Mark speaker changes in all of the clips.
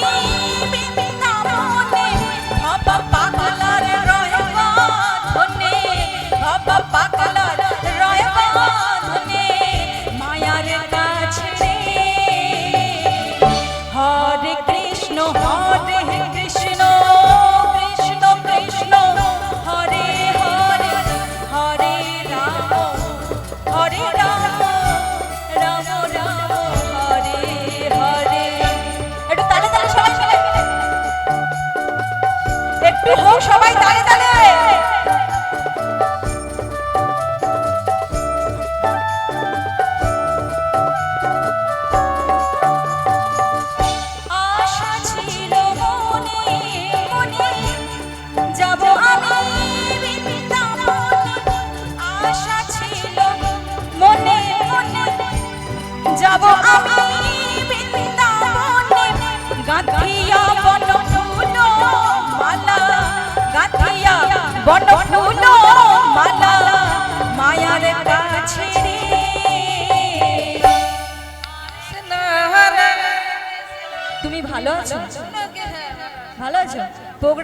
Speaker 1: Bye.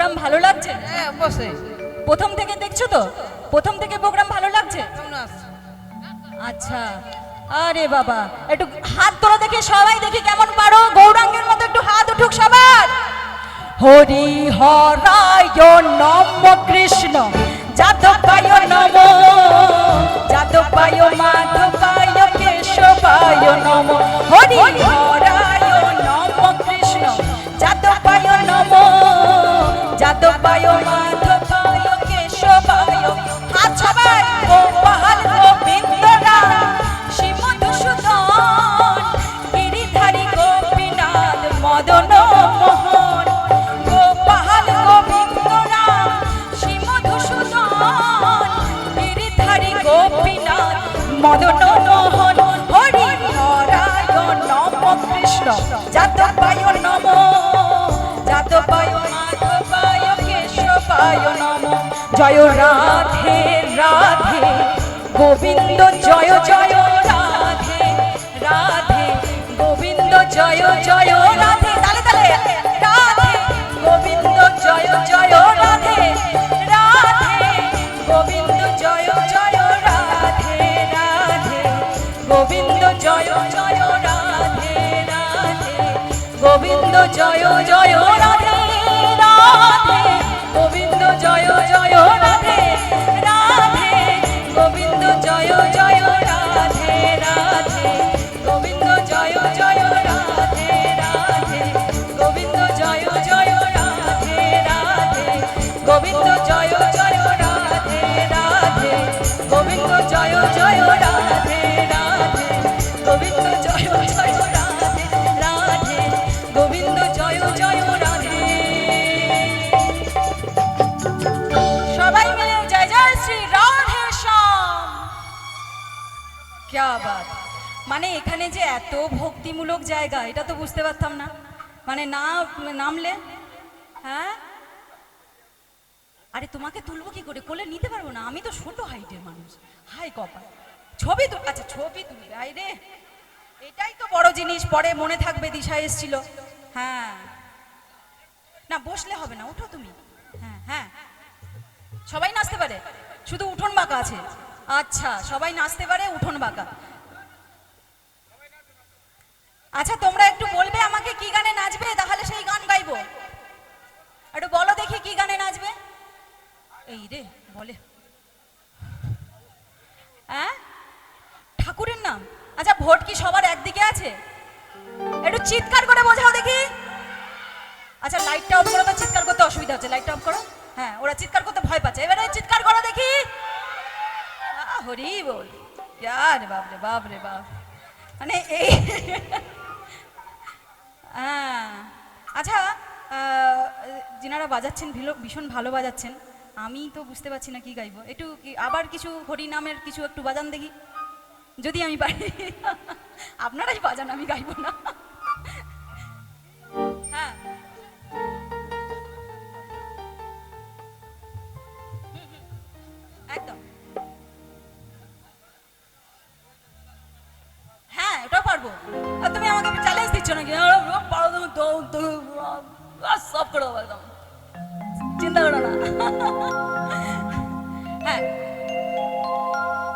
Speaker 1: Programme ভালো লাগছে?
Speaker 2: হ্যাঁ অবশ্যই।
Speaker 1: প্রথম থেকে দেখছ তো? প্রথম থেকে প্রোগ্রাম ভালো লাগছে? আচ্ছা। আরে বাবা একটু হাত তোলা দেখে সবাই দেখি কেমন পারো। গৌরাঙ্গের মতো একটু হাত উঠুক সবার। হরি হরায় নম কৃষ্ণ। যাদবায় নম। যাদবায় মাধবায় কেশবায় নম। হরি হরায় যাদবায় মাধবায় কেশবায় হাত সবাই গোপাল গোবিন্দ রাম শ্রীমধুসূদন, গিরিধারী গোপীনাথ, মদন মোহন। গোপাল গোবিন্দ রাম শ্রীমধুসূদন, গিরিধারী গোপীনাথ, মদন মোহন। হরি হরায় নম কৃষ্ণ। যাদবায় নম যাদবায় মাধবায় কেশবায় নম, জয় রাধে রাধে। গোবিন্দ জয় জয় রাধে রাধে। গোবিন্দ জয় জয় রাধে, তালে তালে, রাধে। গোবিন্দ জয় জয় রাধে রাধে। গোবিন্দ জয় জয় রাধে রাধে। গোবিন্দ জয় জয় রাধে রাধে। গোবিন্দ জয় জয় ক্যা বাত মানে এখানে যে এত ভক্তিমূলক জায়গা, এটা তো বুঝতে পারতাম না। মানে না, নামলে? হ্যাঁ? আরে তোমাকে তুলবো কি করে? কোলে নিতে পারব না। আমি তো ছোট হাইটের মানুষ। হাই কপাল। ছবি তো আচ্ছা ছবি তুলবে। আই রে। এটাই তো বড় জিনিস। পরে মনে থাকবে দিশা এসছিল। হ্যাঁ। না, বসলে হবে না। উঠো তুমি। হ্যাঁ হ্যাঁ। সবাই নাচতে পারে। শুধু উঠোন বাঁকা আছে। আচ্ছা সবাই নাচতে পারে, উঠোন বাঁকা। আচ্ছা তোমরা একটু বলবে আমাকে কি গানে নাচবে? তাহলে সেই গান গাইবো। একটু বলো দেখি কি গানে নাচবে। এই রে, বলে। ঠাকুরের নাম? আচ্ছা ভোট কি সবার একদিকে আছে? একটু চিৎকার করে বোঝাও দেখি। আচ্ছা লাইটটা অফ করো তো, চিৎকার করতে অসুবিধা হচ্ছে। লাইটটা অফ করো। হ্যাঁ ওরা চিৎকার করতে ভয় পাচ্ছে। এবারে চিৎকার করো দেখি। হরি বল। ইয়ার বাপ রে বাপ রে বাপ। মানে এই আচ্ছা যিনারা বাজাচ্ছেন ভীষণ ভালো বাজাচ্ছেন, আমি তো বুঝতে পারছি না কি গাইবো। একটু আবার কিছু হরি নামের কিছু একটু বাজান দেখি। যদি আমি পারি। আপনারাই বাজান, আমি গাইবো না। সব করে দেবো চিন্তা করো না হ্যাঁ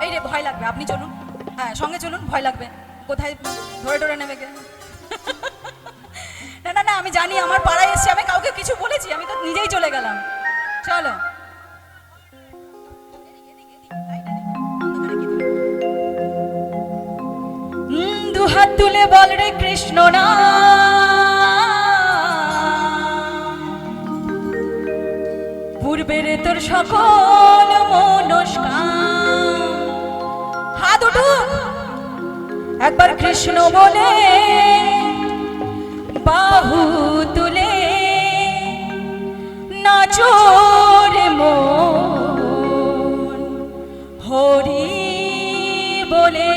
Speaker 1: এই রে ভয় লাগবে আপনি চলুন হ্যাঁ সঙ্গে চলুন ভয় লাগবে কোথায় ধরে ধরে নেবে কে না না না আমি জানি আমার পাড়ায় এসে আমি কাউকে কিছু বলেছি আমি তো নিজেই চলে গেলাম চলো তুলে বল রে কৃষ্ণ না। পূর্বের তোর সকল মনস্কার হাত একবার কৃষ্ণ বলে, বাহু তুলে নাচোর মন। হরি বলে।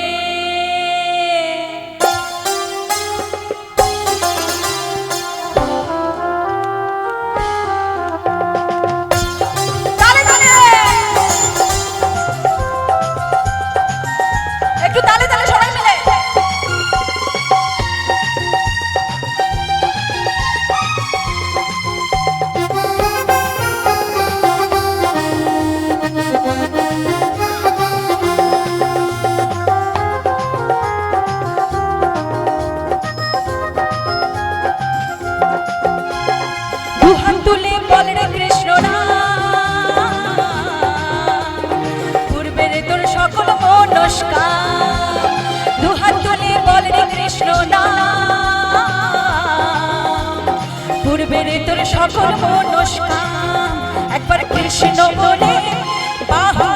Speaker 1: মনস্কার দুহাত তুলে বল রে কৃষ্ণ না পূর্বের তোর সকল মনস্কার একবার কৃষ্ণ বলে, বাহু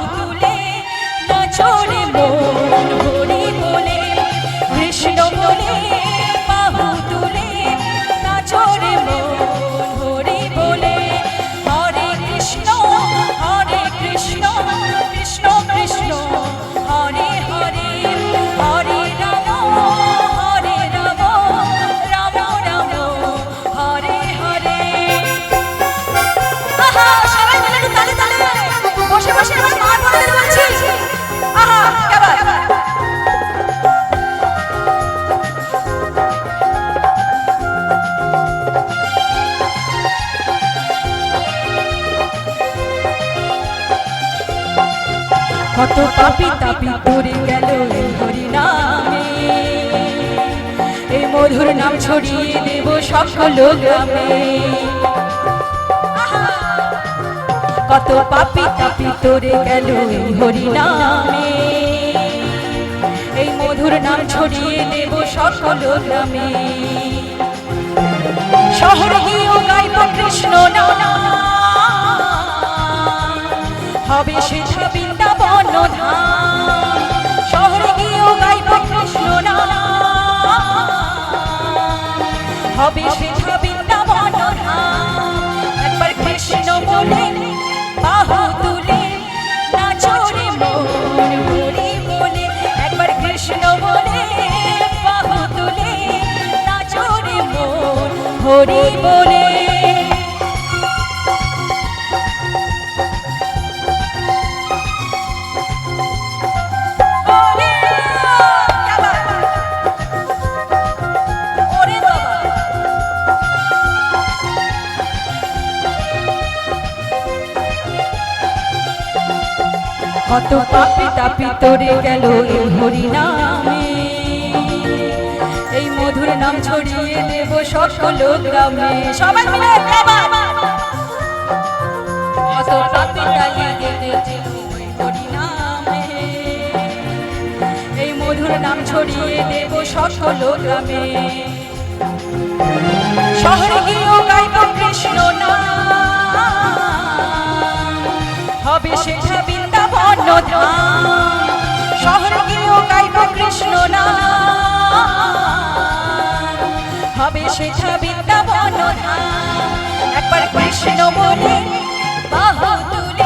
Speaker 1: ছড়িয়ে দেব সকল গ্রামে। কত পাপি তাপি তোরে গেল এই হরি নামে এই মধুর নাম ছড়িয়ে দেব সকল গ্রামে। শহরে গিয়েও গাইব কৃষ্ণ নাম। হবে সেটা বৃন্দাবন ধাম। হবে সেটা একবার কৃষ্ণ বলে তুলে নাচরে মন হরি বলে একবার কৃষ্ণ বলে, বাহু তুলে নাচরে মন হরি বলে কত পাপি তাপি তোরে গেল এই হরি নামে এই মধুর নাম ছড়িয়ে দেব সকল গ্রামে। সবাই মিলে। কত পাপি এই মধুর নাম ছড়িয়ে দেব সকল গ্রামে। শহরে গিয়েও গাইব কৃষ্ণ নাম। হবে সেটা ধাম শহর গিয়েও গাইব কৃষ্ণ না হবে সেটা বৃন্দাবন ধাম একবার কৃষ্ণ বলে বাহু তুলে